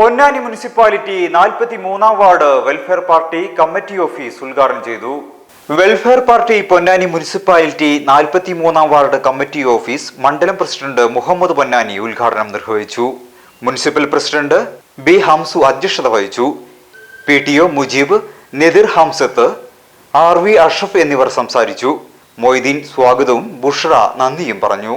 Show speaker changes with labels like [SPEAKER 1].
[SPEAKER 1] Ponnani municipality നാൽപ്പത്തി മൂന്നാം ward welfare party committee office ഉദ്ഘാടനം ചെയ്തു. വെൽഫെയർ പാർട്ടി പൊന്നാനി മുനിസിപ്പാലിറ്റി നാൽപ്പത്തി മൂന്നാം വാർഡ് കമ്മിറ്റി ഓഫീസ് മണ്ഡലം പ്രസിഡന്റ് മുഹമ്മദ് പൊന്നാനി ഉദ്ഘാടനം നിർവഹിച്ചു. മുനിസിപ്പൽ പ്രസിഡന്റ് ബി ഹംസു അധ്യക്ഷത വഹിച്ചു. പി ടി ഒ മുജീബ് നെതിർ ഹംസത്ത് ആർ വി അഷഫ് എന്നിവർ സംസാരിച്ചു. മൊയ്തീൻ സ്വാഗതവും ബുഷ്റ നന്ദിയും പറഞ്ഞു.